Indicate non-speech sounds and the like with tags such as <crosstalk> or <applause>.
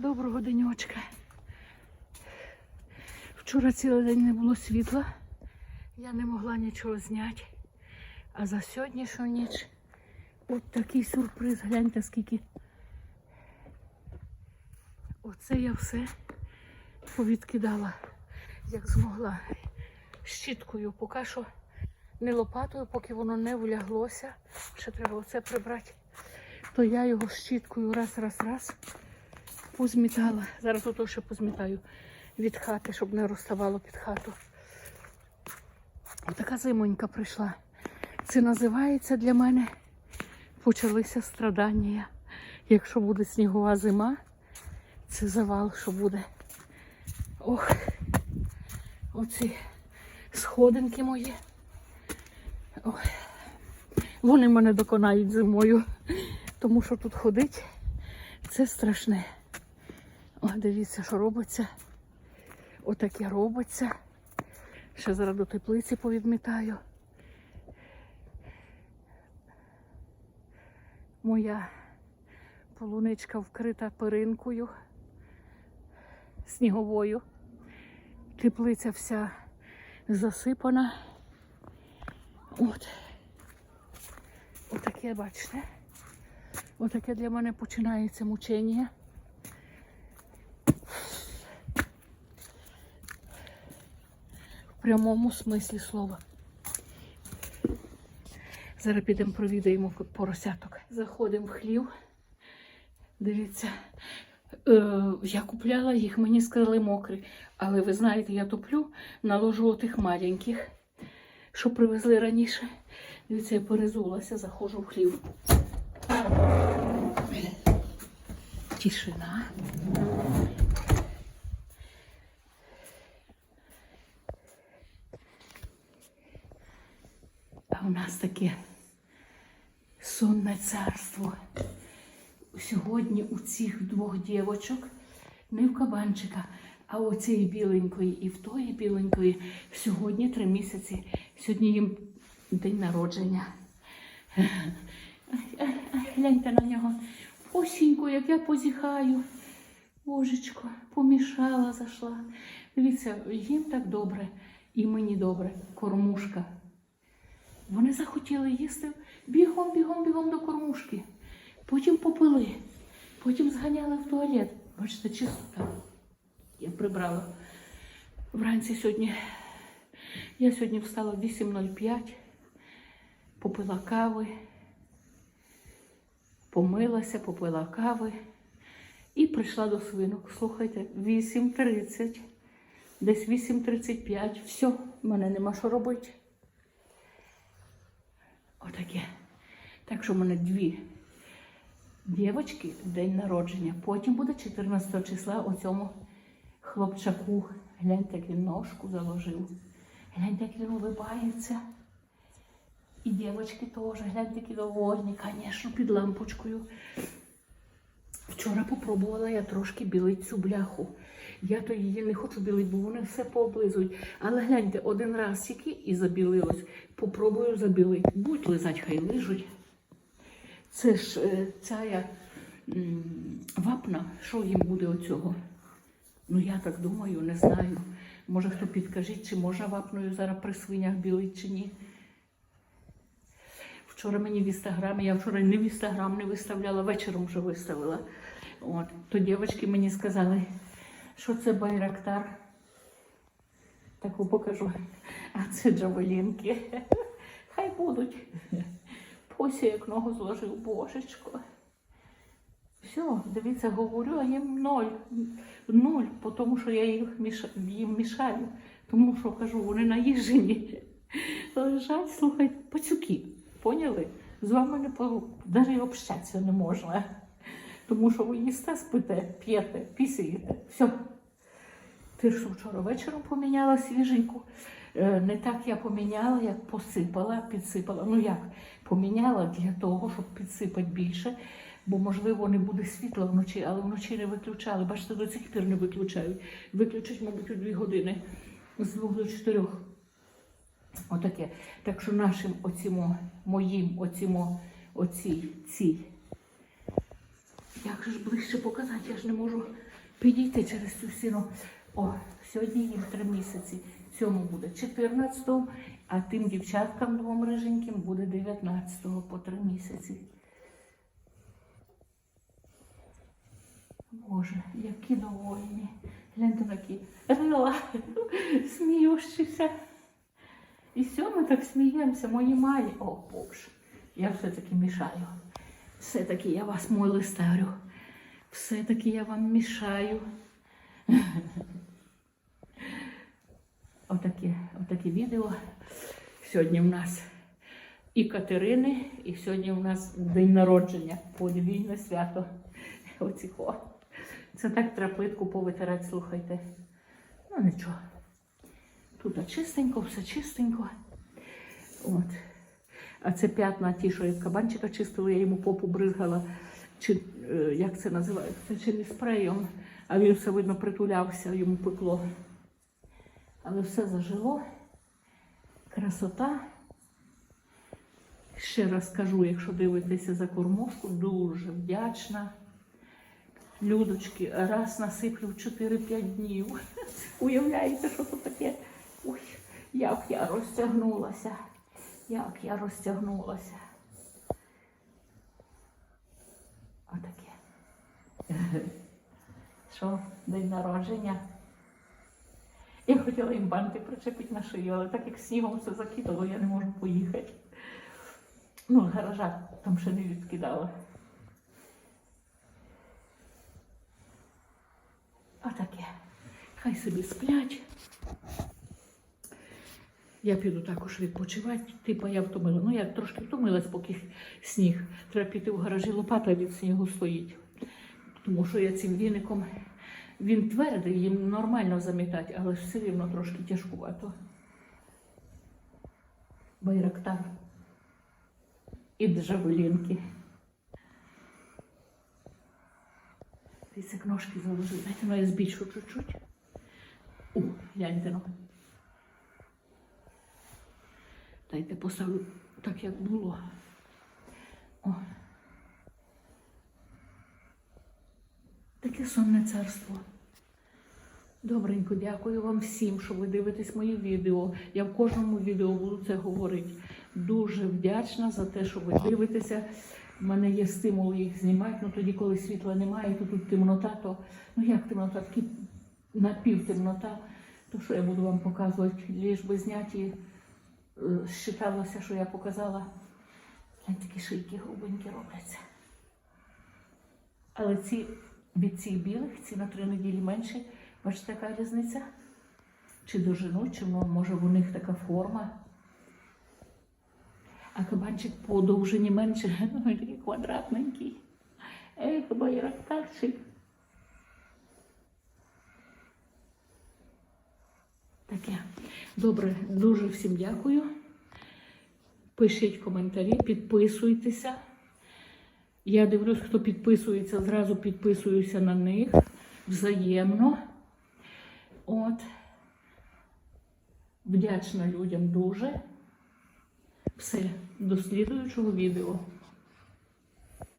Доброго денечка. Вчора цілий день не було світла. Я не могла нічого зняти. А за сьогоднішню ніч от такий сюрприз. Гляньте, скільки. Оце я все повідкидала, як змогла. Щіткою, поки що не лопатою, поки воно не вляглося. Ще треба оце прибрати. То я його щіткою раз, раз, раз позмітала. Зараз ото ще позмітаю від хати, щоб не розставало під хату. Така зимонька прийшла. Це називається для мене почалися страдання. Якщо буде снігова зима, це завал, що буде. Ох, оці сходинки мої. Ой. Вони мене доконають зимою, тому що тут ходить це страшне. О, дивіться, що робиться. Отаке робиться. Ще зараз до теплиці повідмітаю. Моя полуничка вкрита перинкою сніговою. Теплиця вся засипана. От. Отаке, бачите. Отаке для мене починається мучення. Прямому смислі слова. Зараз підемо провідаємо поросяток. Заходимо в хлів. Дивіться, е, я купляла їх, мені сказали мокрі. Але ви знаєте, я топлю, наложу отих маленьких, що привезли раніше. Дивіться, я перезулася, заходжу в хлів. Тишина. У нас таке сонне царство. Сьогодні у цих двох дівочок, не в кабанчика, а у цієї біленької і в тої біленької сьогодні три місяці. Сьогодні їм день народження. Гляньте на нього. Осінько, як я позіхаю. Божечко, помішала, зайшла. Дивіться, їм так добре, і мені добре. Кормушка. Вони захотіли їсти бігом, бігом, бігом до кормушки. Потім попили, потім зганяли в туалет. Бачите, чистота. Я прибрала. Вранці сьогодні. Я сьогодні встала в 8.05, попила кави, помилася, попила кави і прийшла до свинок. Слухайте, 8.30, десь 8.35. Все, в мене нема що робити. Отаке. Так що в мене дві дівчатки, день народження. Потім буде 14 числа оцьому хлопчаку. Гляньте, як він ножку заложив. Гляньте, як він улибається. І дівчатки теж, гляньте, які довольні, звісно, під лампочкою. Вчора попробувала я трошки білити цю бляху. Я то її не хочу білити, бо вони все пооблизують. Але гляньте, один раз тільки і забілилось. Попробую забілити. Будь лизать, хай лижуть. Це ж е, ця вапна, що їм буде оцього? Ну я так думаю, не знаю. Може хто підкажіть, чи можна вапною зараз при свинях білити чи ні. Вчора мені в інстаграмі, я вчора не в інстаграм не виставляла, вечором вже виставила. От, то дівчатки мені сказали, що це байрактар. Таку покажу. А це джавелінки. Хай будуть. Пося як ногу зложив, божечко. Все, дивіться, говорю, а їм ноль. Ноль, тому що я їх міша, їм мішаю. Тому що кажу, вони наїжені. Лежать, слухайте, пацюки. Поняли? З вами не по... навіть общатися не можна. Тому що ви їсте, спите, п'єте, пісяєте. Все. Ти що вчора вечором поміняла свіженьку. Е, Не так я поміняла, як посипала, підсипала. Ну як поміняла для того, щоб підсипати більше, бо можливо не буде світла вночі, але вночі не виключали. Бачите, до цих пір не виключають. Виключать, мабуть, у дві години з двох до чотирьох. Отаке. Так що нашим оцімо, моїм оцімо, оцій, цій. Як же ж ближче показати? Я ж не можу підійти через цю стіну. О, сьогодні їм три місяці. Цьому буде 14-го, а тим дівчаткам двом риженьким буде 19-го по три місяці. Боже, які довольні. Гляньте такі рила, сміющіся. І все, ми так сміємося, мої малі. О, Боже, я все-таки мішаю. Все-таки я вас мой ставлю. Все-таки я вам мішаю. Отаке, отаке відео. Сьогодні в нас і Катерини, і сьогодні в нас день народження, подвійне свято. Оціко. Це так треба плитку повитирати, слухайте. Ну нічого. Тут чистенько, все чистенько. От. А це п'ятна ті, що як кабанчика чистила, я йому попу бризгала, чи е, як це називається, чи не спреєм, а він все видно притулявся, йому пекло. Але все зажило. Красота. Ще раз кажу, якщо дивитеся за кормовку, дуже вдячна. Людочки, раз насиплю в 4-5 днів. <laughs> Уявляєте, що це таке? Ой, як я розтягнулася. Як я розтягнулася. Отаке. Що, день народження? Я хотіла їм банти причепити на шию, але так як снігом все закидало, я не можу поїхати. Ну, гаража там ще не відкидала. Отаке. Хай собі сплять. Я піду також відпочивати. Типа я втомила. Ну, я трошки втомилась, поки сніг. Треба піти в гаражі лопата від снігу стоїть. Тому що я цим віником, він твердий, їм нормально замітати, але все рівно трошки тяжкувато. Байрактар. І джавелінки. Дивіться, як ножки заложили. Дайте ну я збільшу чуть-чуть. О, гляньте ну. Дайте поставлю так, як було. Таке сонне царство. Добренько, дякую вам всім, що ви дивитесь мої відео. Я в кожному відео буду це говорити. Дуже вдячна за те, що ви дивитеся. У мене є стимул їх знімати, ну тоді, коли світла немає, то тут темнота, то ну як темнота, такі напівтемнота, то що я буду вам показувати, ліж би зняті, е, считалося, що я показала. Такі шийки грубенькі робляться. Але ці від цих білих, ці на три неділі менше. Бачите, яка різниця? Чи доженуть, чи ну, може в них така форма. А кабанчик по довжині менше, <laughs> ну такий квадратненький. Ех, байрактарчик. Таке. Добре, дуже всім дякую. Пишіть коментарі, підписуйтеся. Я дивлюсь, хто підписується, зразу підписуюся на них взаємно. От. Вдячна людям дуже. Все, до слідуючого відео.